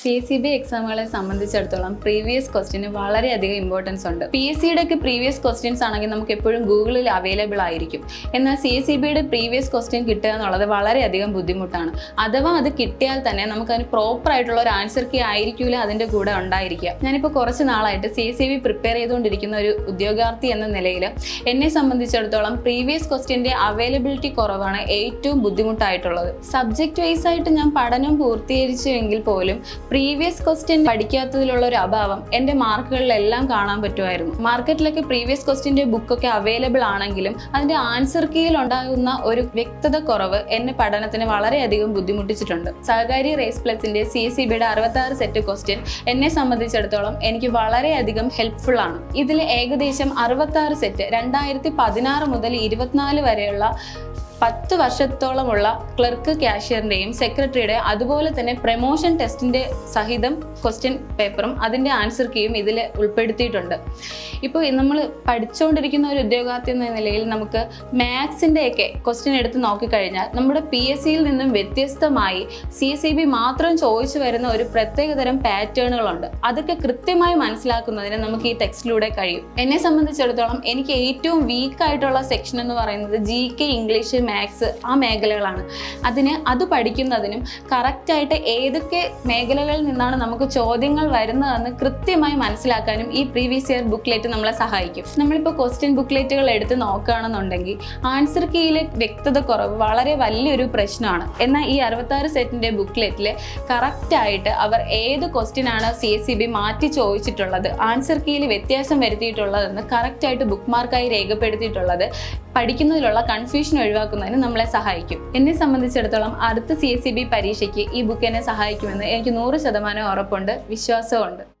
C S C B എക്സാമുകളെ സംബന്ധിച്ചിടത്തോളം previous question വളരെയധികം ഇമ്പോർട്ടൻസ് ഉണ്ട്. പി എസ് സിയുടെ ഒക്കെ പ്രീവിയസ് ക്വസ്റ്റ്യൻസ് ആണെങ്കിൽ നമുക്ക് എപ്പോഴും ഗൂഗിളിൽ അവൈലബിൾ ആയിരിക്കും. എന്നാൽ സി എസ് സി ബിയുടെ പ്രീവിയസ് ക്വസ്റ്റ്യൻ കിട്ടുക എന്നുള്ളത് വളരെയധികം ബുദ്ധിമുട്ടാണ്. അഥവാ അത് കിട്ടിയാൽ തന്നെ നമുക്ക് അതിന് പ്രോപ്പർ ആയിട്ടുള്ള ഒരു ആൻസർ കീ ആയിരിക്കില്ല അതിന്റെ കൂടെ ഉണ്ടായിരിക്കുക. ഞാനിപ്പോൾ കുറച്ച് നാളായിട്ട് C S C B prepare ചെയ്തുകൊണ്ടിരിക്കുന്ന ഒരു ഉദ്യോഗാർത്ഥി എന്ന നിലയിൽ എന്നെ സംബന്ധിച്ചിടത്തോളം പ്രീവിയസ് ക്വസ്റ്റ്യന്റെ അവൈലബിലിറ്റി കുറവാണ് ഏറ്റവും ബുദ്ധിമുട്ടായിട്ടുള്ളത്. സബ്ജക്റ്റ് വൈസ് ആയിട്ട് ഞാൻ പഠനം പൂർത്തീകരിച്ചുവെങ്കിൽ പോലും പ്രീവിയസ് ക്വസ്റ്റ്യൻ പഠിക്കാത്തതിലുള്ള ഒരു അഭാവം എന്റെ മാർക്കുകളിലെല്ലാം കാണാൻ പറ്റുമായിരുന്നു. മാർക്കറ്റിലൊക്കെ പ്രീവിയസ് ക്വസ്റ്റ്യന്റെ ബുക്കൊക്കെ അവൈലബിൾ ആണെങ്കിലും അതിന്റെ ആൻസർ കീയിൽ ഉണ്ടാകുന്ന ഒരു വ്യക്തത കുറവ് എന്നെ പഠനത്തിന് വളരെയധികം ബുദ്ധിമുട്ടിച്ചിട്ടുണ്ട്. സഹകാരി റേസ് പ്ലസിന്റെ സി സി ബിയുടെ അറുപത്താറ് സെറ്റ് ക്വസ്റ്റ്യൻ എന്നെ സംബന്ധിച്ചിടത്തോളം എനിക്ക് വളരെയധികം ഹെൽപ്ഫുൾ ആണ്. ഇതിൽ ഏകദേശം അറുപത്താറ് സെറ്റ് രണ്ടായിരത്തി പതിനാറ് മുതൽ ഇരുപത്തിനാല് വരെയുള്ള പത്ത് വർഷത്തോളമുള്ള ക്ലർക്ക് ക്യാഷ്യറിന്റെയും സെക്രട്ടറിയുടെ അതുപോലെ തന്നെ പ്രമോഷൻ ടെസ്റ്റിന്റെ സഹിതം ക്വസ്റ്റ്യൻ പേപ്പറും അതിന്റെ ആൻസർ കീയും ഇതിൽ ഉൾപ്പെടുത്തിയിട്ടുണ്ട്. ഇപ്പോൾ നമ്മൾ പഠിച്ചുകൊണ്ടിരിക്കുന്ന ഒരു ഉദ്യോഗാർത്ഥി എന്ന നിലയിൽ നമുക്ക് മാത്സിന്റെയൊക്കെ ക്വസ്റ്റ്യൻ എടുത്ത് നോക്കിക്കഴിഞ്ഞാൽ നമ്മുടെ പി എസ് സിയിൽ നിന്നും വ്യത്യസ്തമായി സി എസ് ഇ ബി മാത്രം ചോദിച്ചു വരുന്ന ഒരു പ്രത്യേകതരം പാറ്റേണുകളുണ്ട് അതൊക്കെ കൃത്യമായി മനസ്സിലാക്കുന്നതിന് നമുക്ക് ഈ ടെക്സ്റ്റിലൂടെ കഴിയും. എന്നെ സംബന്ധിച്ചിടത്തോളം എനിക്ക് ഏറ്റവും വീക്കായിട്ടുള്ള സെക്ഷൻ എന്ന് പറയുന്നത് ജി കെ ഇംഗ്ലീഷ് മാത്സ് ആ മേഖലകളാണ്. അതിന് അത് പഠിക്കുന്നതിനും കറക്റ്റായിട്ട് ഏതൊക്കെ മേഖലകളിൽ നിന്നാണ് നമുക്ക് ചോദ്യങ്ങൾ വരുന്നതെന്ന് കൃത്യമായി മനസ്സിലാക്കാനും ഈ പ്രീവിയസ് ഇയർ ബുക്ക്ലെറ്റ് നമ്മളെ സഹായിക്കും. നമ്മളിപ്പോൾ ക്വസ്റ്റ്യൻ ബുക്ക്ലെറ്റുകൾ എടുത്ത് നോക്കുകയാണെന്നുണ്ടെങ്കിൽ ആൻസർ കീയിലെ വ്യക്തത കുറവ് വളരെ വലിയൊരു പ്രശ്നമാണ്. എന്നാൽ ഈ അറുപത്താറ് സെറ്റിന്റെ ബുക്ക്ലെറ്റിൽ കറക്റ്റായിട്ട് അവർ ഏത് ക്വസ്റ്റ്യൻ ആണ് സി എസ് സി ബി മാറ്റി ചോദിച്ചിട്ടുള്ളത് ആൻസർ കീയിൽ വ്യത്യാസം വരുത്തിയിട്ടുള്ളതെന്ന് കറക്റ്റായിട്ട് ബുക്ക് മാർക്കായി രേഖപ്പെടുത്തിയിട്ടുള്ളത് പഠിക്കുന്നതിലുള്ള കൺഫ്യൂഷൻ ഒഴിവാക്കുന്നതിന് നമ്മളെ സഹായിക്കും. എന്നെ സംബന്ധിച്ചിടത്തോളം അടുത്ത സി എസ് സി ബി പരീക്ഷയ്ക്ക് ഈ ബുക്ക് എന്നെ സഹായിക്കുമെന്ന് എനിക്ക് നൂറ് ശതമാനം ഉറപ്പുണ്ട് വിശ്വാസമുണ്ട്